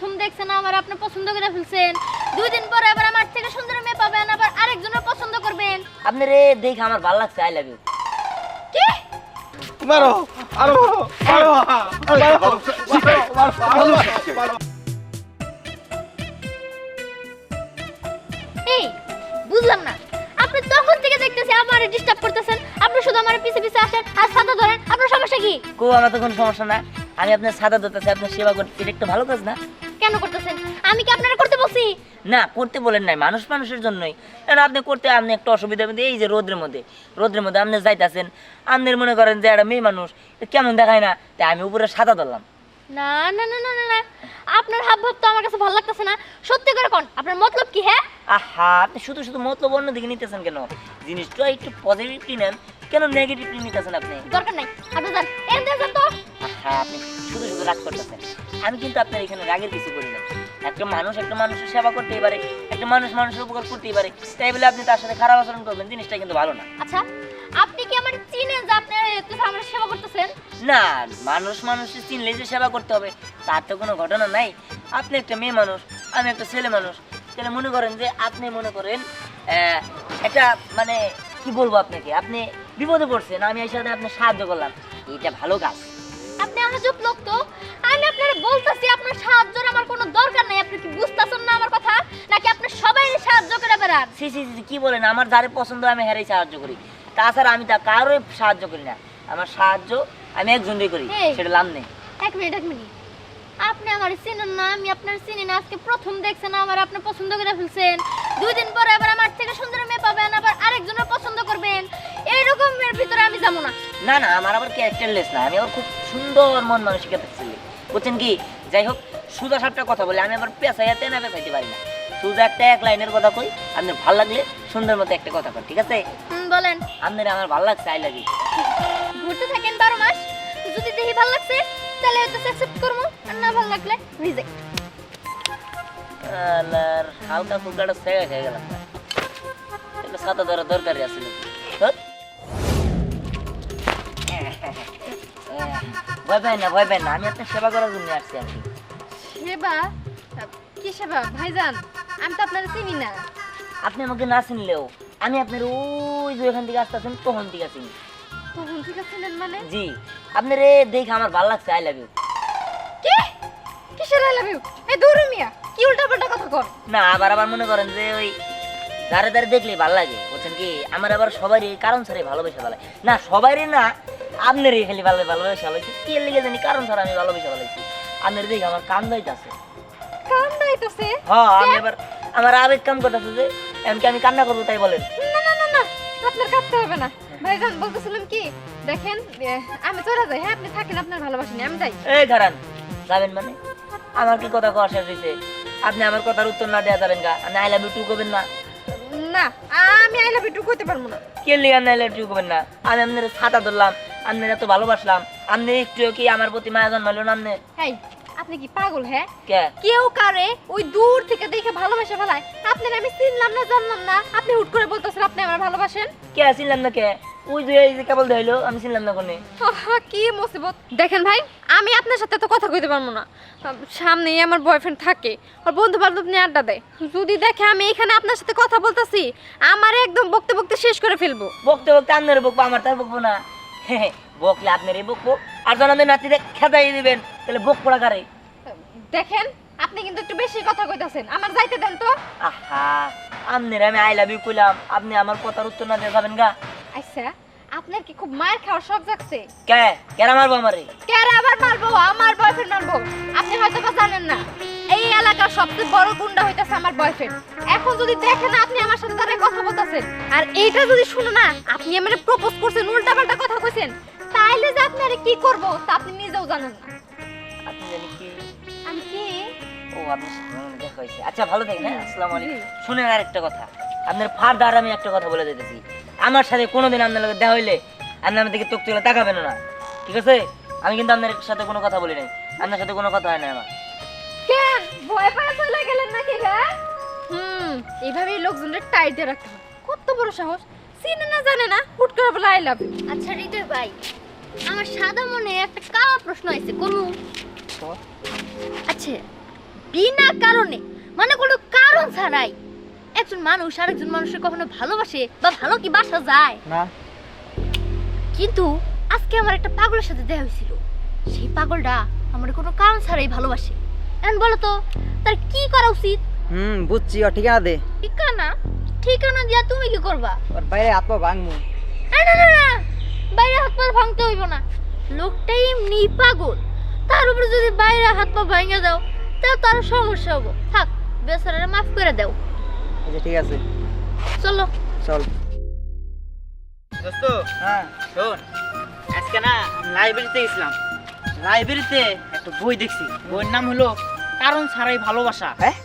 প্রথম দেখছেন আমার আপনি পছন্দ করে ফেলছেন। দুই দিন পরে আবার আমার থেকে সুন্দর মেয়ে পাবেন আবার আরেকজনের পছন্দ করবেন। আপনার এ দেখে আমার ভালো লাগছে আই লাভ ইউ কি? মারো আরও মারো মারো মারো মারো এই বুঝলাম না। আপনি তখন থেকে দেখতেছি আমারে ডিস্টার্ব করতেছেন। আপনি শুধু আমার পিছে পিছে আসেন আর সাদা ধরেন। আপনার সমস্যা কি? কো আমার তো কোনো সমস্যা না আমি আপনার সাদা ধরতেছি আপনার সেবা করতে এটা একটু ভালো কাজ না? কেন করতেছেন? আমি কি আপনারা করতে বলছি? না করতে বলেন নাই মানুষ মানুষের জন্যই। কারণ আপনি করতে আপনি একটা অসুবিধার মধ্যে এই যে রোদ্রের মধ্যে রোদ্রের মধ্যে আপনি যাইতাছেন আপনার মনে করেন যে একটা মেয়ে মানুষ কেমন দেখায় না তাই আমি উপরে সাদা ধরলাম। না না না না না আপনার হাব ভাব তো আমার কাছে ভালো লাগতেছে না। সত্যি করে কোন আপনার মতলব কি হ্যাঁ? আহা আপনি শুধু শুধু মতলব অন্য দিকে নিতেছেন কেন? জিনিসটা একটু পজিটিভলি নেন কেন নেগেটিভলি নিতেছেন আপনি? দরকার নাই আপনি যান। আপনি শুধু শুধু রাগ করতেছেন। আমি কিন্তু আপনার এখানে রাগের কিছু করি না। একটা মানুষ একটা মানুষের সেবা করতেই পারে একটা মানুষ মানুষের উপকার করতেই পারে। তাই বলে আপনি তার সাথে খারাপ আচরণ করবেন জিনিসটা কিন্তু ভালো না। আচ্ছা আপনি কি আমার চিনেন যে আপনি আমার সেবা করতেছেন? না মানুষ মানুষের চিনলে যে সেবা করতে হবে তার তো কোনো ঘটনা নাই। আপনি একটা মেয়ে মানুষ আমি একটা ছেলে মানুষ। তাহলে মনে করেন যে আপনি মনে করেন আহ, একটা মানে কি বলব আপনাকে? আপনি বিপদে পড়ছেন আমি এই সাথে আপনি সাহায্য করলাম। এটা ভালো কাজ। আপনি আজব লোক তো। আমি আপনার বলতেছি আপনার সাহায্যের আমার কোনো দরকার নাই। আপনি কি বুঝতেছেন না আমার কথা? নাকি আপনি সবাই সাহায্য করে বেড়ান? সি সি সি কি বলেন? আমার যারে পছন্দ আমি হেরেই সাহায্য করি। তাছাড়া আমি তা কারোই সাহায্য করি না। আমার সাহায্য আমি একজনই করি এই। সেটা লাভ নেই। এক মিনিট এক মিনিট। আপনি আমার চিনেন না আমি আপনার চিনি না। আজকে প্রথম দেখছেন আমার আপনি পছন্দ করে ফেলছেন। দুই দিন পরে আবার আমার থেকে সুন্দর মেয়ে পাবেন আবার আরেকজনের পছন্দ করবেন। এইরকমের ভিতরে আমি যাব না। না না আমার আবার ক্যারেক্টারলেস না আমি আবার খুব সুন্দর মন মানসিকতা ছেলে বুঝছেন কি? যাই হোক সুজা সাপটা কথা বলে আমি আবার পেঁচাইতে না পেঁচাইতে পারি না। সুজা একটা এক লাইনের কথা কই আপনার ভালো লাগলে সুন্দর মতো একটা কথা কই ঠিক আছে? বলেন। আপনার আমার ভালো লাগছে আই লাভ ইউ। ঘুরতে থাকেন বারো মাস যদি দেখি ভালো লাগছে তাহলে হয়তো অ্যাকসেপ্ট করব আর না ভালো লাগলে রিজেক্ট আর হালকা ফুলকাটা সেগা খেয়ে গেলাম। এটা সাথে ধরা দরকারই আছিল হ্যাঁ? ভয় পাই না ভয় পাই না। আমি আপনার সেবা করার জন্য আসছি আর কি। সেবা? কি সেবা? ভাইজান আমি তো আপনার চিনি না। আপনি আমাকে না চিনলেও আমি আপনার ওই যে ওখান থেকে আসতেছেন তখন থেকে চিনি। তখন ঠিক আছিলেন মানে? জি। আপনার এ দেখে আমার ভালো লাগছে আই লাভ ইউ। কি? কিসের আই লাভ ইউ? এই দৌড়ে মিয়া। কি উল্টাপাল্টা কথা কর? না আবার আবার মনে করেন যে ওই দাঁড়ে দাঁড়ে দেখলে ভালো লাগে। বলছেন কি আমার আবার সবারই কারণ ছাড়াই ভালোবেসে ভালো না সবারই না আপনারই খালি ভালো ভালোবেসে ভালো কে লেগে জানি কারণ ছাড়া আমি ভালোবেসে ভালো আপনার দেখে আমার কান দাইতেছে। কান দাইতেছে? হ্যাঁ আমি আমার আবেগ কাম করতেছে যে এমনকি আমি কান্না করব তাই বলেন? না না না না আপনার কাঁদতে হবে না। ভাইজান বলতেছিলাম কি দেখেন আমি চলে যাই হ্যাঁ আপনি থাকেন আপনার ভালোবাসা আমি যাই। এই যাবেন মানে? আমার কি কথা কওয়া শেষ হয়েছে আপনি আমার কথার উত্তর না দেওয়া যাবেন গা। আমি আই লাভ ইউ টু করবেন না। না আমি আই লাভ ইউ কইতে পারব না। কে লিগে আই লাভ ইউ করবেন না। আমি আপনার ছাতা ধরলাম আপনার এত ভালোবাসলাম। আপনি একটু কি আমার প্রতি মায়া জন্মাইলো না আপনি? হেই আপনি কি পাগল হ্যাঁ? কে? কেউ কারে ওই দূর থেকে দেখে ভালোবাসা ফেলায়। আপনার আমি চিনলাম না জানলাম না। আপনি হুট করে বলতেছেন আপনি আমার ভালোবাসেন। কে চিনলাম না কে? ওই যে এই যে কেবল ধইলো আমি চিনলাম না কোনে। কি মুসিবত। দেখেন ভাই আমি আপনার সাথে তো কথা কইতে পারব না। সামনেই আমার বয়ফ্রেন্ড থাকে আর বন্ধু বান্ধব নিয়ে আড্ডা দেয়। যদি দেখে আমি এখানে আপনার সাথে কথা বলতেছি আমার একদম বকতে বকতে শেষ করে ফেলব। বকতে বকতে আপনার বকবো আমার তার বকবো না। বকলে আপনারই বকবো। আর যখন আপনার নাতিতে খেদাই দিবেন। তাহলে বক পড়া কারে? দেখেন আপনি কিন্তু একটু বেশি কথা কইতাছেন। আমার যাইতে দেন তো। আহা আপনার আমি আই লাভ ইউ কইলাম। আপনি আমার কথার উত্তর না দিয়ে যাবেন গা। আচ্ছা আপনার কি খুব মায়ের খাওয়ার শখ জাগছে? কে? কেরা মারবো আমারে কেরে আবার মারবো আমার বয়ফ্রেন্ড মারবো আপনি হয়তো বা জানেন না এই এলাকার সবচেয়ে বড় গুন্ডা হইতাছে আমার বয়ফ্রেন্ড এখন যদি দেখেন আপনি আমার সাথে দাঁড়িয়ে কথা বলতেছেন আর এইটা যদি শুনে না আপনি আমারে প্রপোজ করছেন উল্টাপাল্টা কথা কইছেন তাইলে যে আপনি আরে কি করব তা আপনি নিজেও জানেন না। আপনি জানি কি? আমি কি? ও আপনার সাথে দেখা হয়েছে আচ্ছা ভালো থাকেন হ্যাঁ? আসসালামু আলাইকুম। শুনেন আর একটা কথা। আপনার ফার্দার আমি একটা কথা বলে দিতেছি। আমার সাথে কোনোদিন আপনার লগে দেখা হইলে আপনি আমার দিকে তোক তুলে তাকাবেন না। ঠিক আছে? আমি কিন্তু আপনার সাথে কোনো কথা বলি নাই। আপনার সাথে কোনো কথা হয় না আমার। কেন ভয় পায় চলে গেলেন নাকি রে? হুম এইভাবেই লোকজনের টাইট দিয়ে রাখতে হয়। কত বড় সাহস। চিনে না জানে না হুট করে বলে আই লাভ আচ্ছা হৃদয় ভাই আমার সাদা মনে একটা কালা প্রশ্ন আছে কোনো আচ্ছা বিনা কারণে মানে কোনো কারণ ছাড়াই একজন মানুষ আরেকজন মানুষের কখনো ভালোবাসে বা ভালো কি বাসা যায়? না। কিন্তু আজকে আমার একটা পাগলের সাথে দেখা হয়েছিল। সেই পাগলটা আমার কোনো কারণ ছাড়াই ভালোবাসে। এখন বলো তো তার কি করা উচিত? হুম বুঝছি ও ঠিকানা দে। ঠিকানা? ঠিকানা দিয়া তুমি কি করবা? ওর বাইরে হাত পা ভাঙমু না না না বাইরে হাত পা ভাঙতে হইব না। লোকটা এমনি পাগল। তার উপরে যদি বাইরে হাত পা ভাঙে দাও তাও তার সমস্যা হব। থাক বেচারারে মাফ করে দাও। আচ্ছা ঠিক আছে। চলো। চল। দোস্ত হ্যাঁ। শোন আজকে না লাইব্রেরিতে গেছিলাম। লাইব্রেরিতে একটা বই দেখছি। বইয়ের নাম হলো কারণ ছাড়াই ভালোবাসা। হ্যাঁ?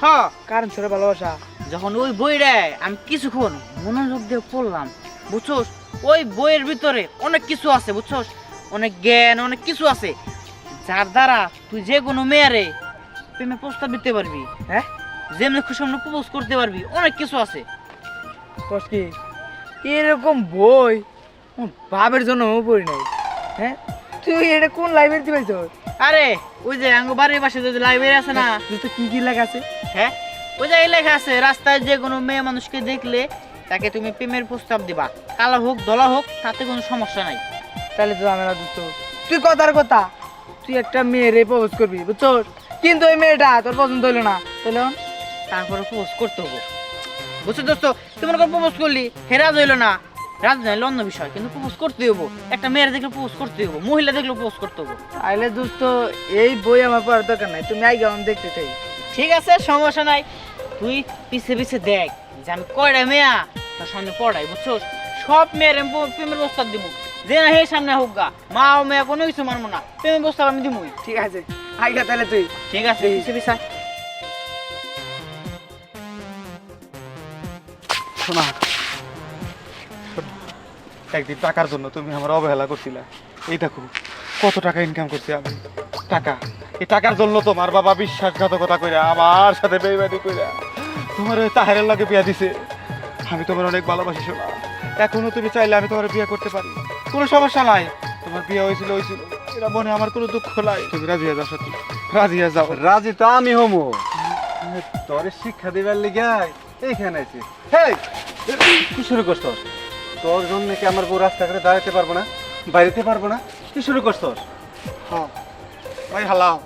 হ্যাঁ কারণ ছোট ভালোবাসা। যখন ওই বইটা আমি কিছুক্ষণ মনোযোগ দিয়ে পড়লাম বুঝছোস? ওই বইয়ের ভিতরে অনেক কিছু আছে বুঝছোস? অনেক জ্ঞান অনেক কিছু আছে। যার দ্বারা তুই যে কোনো মেয়েরে প্রেমে প্রস্তাব দিতে পারবি। হ্যাঁ? যেমনি খুশি আমরা প্রপোজ করতে পারবি অনেক কিছু আছে। কস কি? এরকম বই আমার বাপের জন্য পড়ি নাই। হ্যাঁ? তুই এটা কোন লাইব্রেরিতে পাইছ? আরে ওই যে আঙ্গ বাড়ির পাশে যে লাইব্রেরি আছে না? তুই তো কি কি লেখা আছে? হ্যাঁ? ওই জায়গায় লেখা আছে রাস্তায় যে কোনো মেয়ে মানুষকে দেখলে তাকে তুমি প্রেমের প্রস্তাব দিবা। কালো হোক দলা হোক তাতে কোনো সমস্যা নাই। তাহলে তো আমি দোস্ত। তুই কথার কথা তুই একটা মেয়েরে প্রপোজ করবি বুঝছ? কিন্তু ওই মেয়েটা তোর পছন্দ হলো না। তাহলে? তারপরে প্রপোজ করতে হবে। বুঝছ দোস্ত? তুমি মনে করো প্রপোজ করলি? হে রাজ হইল না। রাজ নয় অন্য বিষয়। কিন্তু প্রপোজ করতে হব। একটা মেয়ের দেখলে প্রপোজ করতে হব। মহিলা দেখলে প্রপোজ করতে হব। তাহলে দোস্ত এই বই আমার পড়ার দরকার নাই। তুমি আগে আমি দেখতে চাই ঠিক আছে সমস্যা নাই। তুই পিছে পিছে দেখ যে আমি কয়টা মেয়া তার সামনে পড়াই বুঝছ? সব মেয়ের প্রেমের প্রস্তাব দিব। যে না হে সামনে হোক গা। মা ও মেয়ে কোনো কিছু মানবো না। প্রেমের প্রস্তাব আমি দিবই ঠিক আছে। আগে তাহলে তুই। ঠিক আছে পিছে পিছে শোনা। একদিন টাকার জন্য তুমি আমার অবহেলা করছিলে। এই দেখো কত টাকা ইনকাম করছি আমি। টাকা। এই টাকার জন্য তোমার বাবা বিশ্বাসঘাতকতা করে আমার সাথে বেইমানি করে তোমার ওই তাহারের লাগে বিয়া দিছে। আমি তোমার অনেক ভালোবাসি শোনা এখনও তুমি চাইলে আমি তোমার বিয়ে করতে পারি। কোনো সমস্যা নাই। তোমার বিয়ে হয়েছিল হয়েছিল। এরা মনে আমার কোনো দুঃখ নাই। তুমি রাজি হয়ে যাও সত্যি। রাজি হয়ে যাও। রাজি তো আমি হমু। তোর শিক্ষা দিবার লিগাই এইখানে আছি হেই! কি শুরু করছস তোর জন্য কি আমার বউ রাস্তা করে দাঁড়াতে পারব না? বাইরেতে পারব না? কি শুরু করছস হ্যাঁ। মাই হালাও।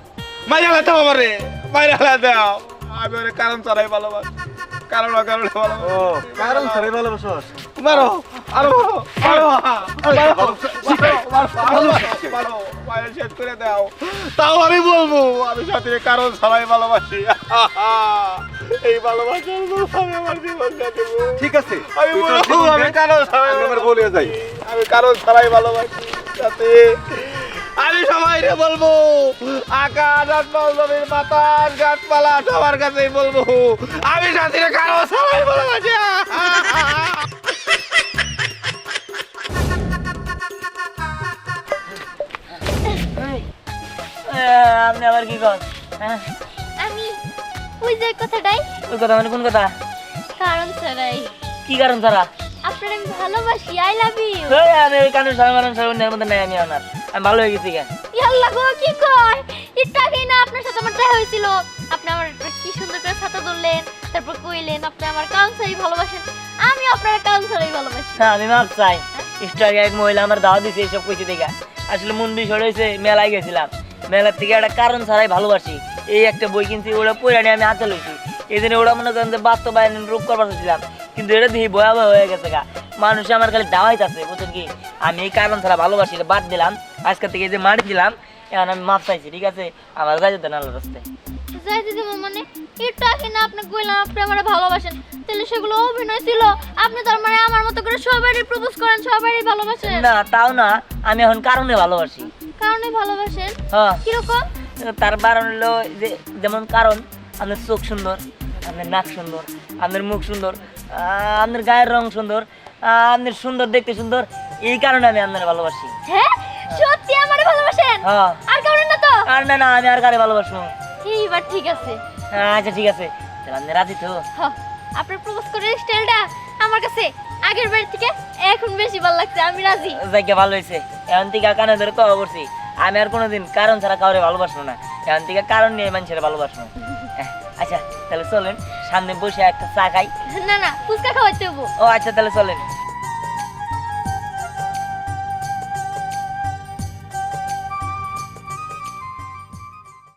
মাই হালা দাও আমারে। মাই হালা দাও। আমি ওরে কারণ ছাড়াই ভালোবাসি। কারণ কারণে ও ভালোবাসি কারণ ছাড়াই ভালোবাসস? মারো আরও ভালো মারো। মায়ের শেষ করে দাও। তাও আমি বলব আমি সাথে কারণ ছাড়াই ভালোবাসি। এই ভালোবাসার জন্য আমি আমার জীবন দেবো ঠিক আছে আমি বলব আমি কারণ ছাড়াই আমার ভালোবাসি। বলিয়ে যাই। আমি কারণ ছাড়াই ভালোবাসি সাথে আমি সবাই বলব আকাশ আটপাল জমির বাতাস গাছপালা সবার কাছেই বলব আমি সাথীরে কারণ ছাড়াই ভালোবাসি। আপনি আবার কি কর হ্যাঁ? ওই যে কথাটাই। ওই কথা মানে কোন কথা? কারণ ছাড়াই। কি কারণ তারা আপনার আমি ভালোবাসি আই লাভ ইউ ওই আমি ওই কারণে অন্যের মধ্যে নাই আমি আপনার আমি ভালো হয়ে গেছি কেন ইয়াল্লা গো কি কয়? আগেই না আপনার সাথে আমার দেখা হয়েছিল। আপনি আমার কি সুন্দর করে ছাতা ধরলেন তারপর কইলেন আপনি আমার কাউন্সারই ভালোবাসেন। আমি আপনার কাউন্সারই ভালোবাসি। হ্যাঁ আমি মাপ চাই। একটু এক মহিলা আমার দাওয়া দিছে এইসব কইতে দেখা। আসলে মন বিষয় হয়েছে মেলায় গেছিলাম। মেলার থেকে একটা কারণ ছাড়াই ভালোবাসি। এই একটা বই কিনছি ওটা পড়ে নিয়ে আমি হাতে লইছি। এই জন্য ওটা মনে করেন যে বাস্তবায়ন রূপ করবার চাচ্ছিলাম কিন্তু এটা দেখি ভয়াবহ হয়ে গেছে গা। মানুষ আমার খালি দাওয়াইতাছে বুঝছেন কি? আমি এই কারণ ছাড়া ভালোবাসি এটা বাদ দিলাম। আজকে থেকে যে মারি দিলাম এখন আমি মাপ চাইছি ঠিক আছে? আমার যাই যেতে না রাস্তায়। যাই দিদি মানে? আপনি কইলাম আপনি আমার ভালোবাসেন। তাহলে সেগুলো অভিনয় ছিল। আপনি তার মানে আমার মতো করে সবারই প্রপোজ করেন সবারই ভালোবাসেন। না তাও না আমি এখন কারণে ভালোবাসি। কারণে ভালোবাসেন? হ্যাঁ। কীরকম? তার কারণ হলো যে যেমন কারণ আপনার চোখ সুন্দর আপনার নাক সুন্দর আপনার মুখ সুন্দর আপনার গায়ের রং সুন্দর আপনার সুন্দর দেখতে সুন্দর এই কারণে আমি আপনার ভালোবাসি। হ্যাঁ? সত্যি আমারে ভালোবাসেন? হ্যাঁ। আর কারণে না তো? আর না না আমি আর কারে ভালোবাসবো? এইবার ঠিক আছে। আচ্ছা ঠিক আছে। তাহলে আপনি রাজি তো? আপনার প্রপোজ করার স্টাইলটা আমার কাছে আগের বার থেকে এখন বেশি ভালো লাগছে আমি রাজি। যাইকে ভালো হয়েছে এখন থেকে কানে ধরে কথা করছি আমি আর কোনোদিন কারণ ছাড়া কাউরে ভালোবাসবো না। এখন থেকে কারণ নিয়ে মানুষের ভালোবাসবো। আচ্ছা তাহলে চলেন সামনে বসে একটা চা খাই। না না ফুচকা খাওয়াতে ও আচ্ছা তাহলে চলেন।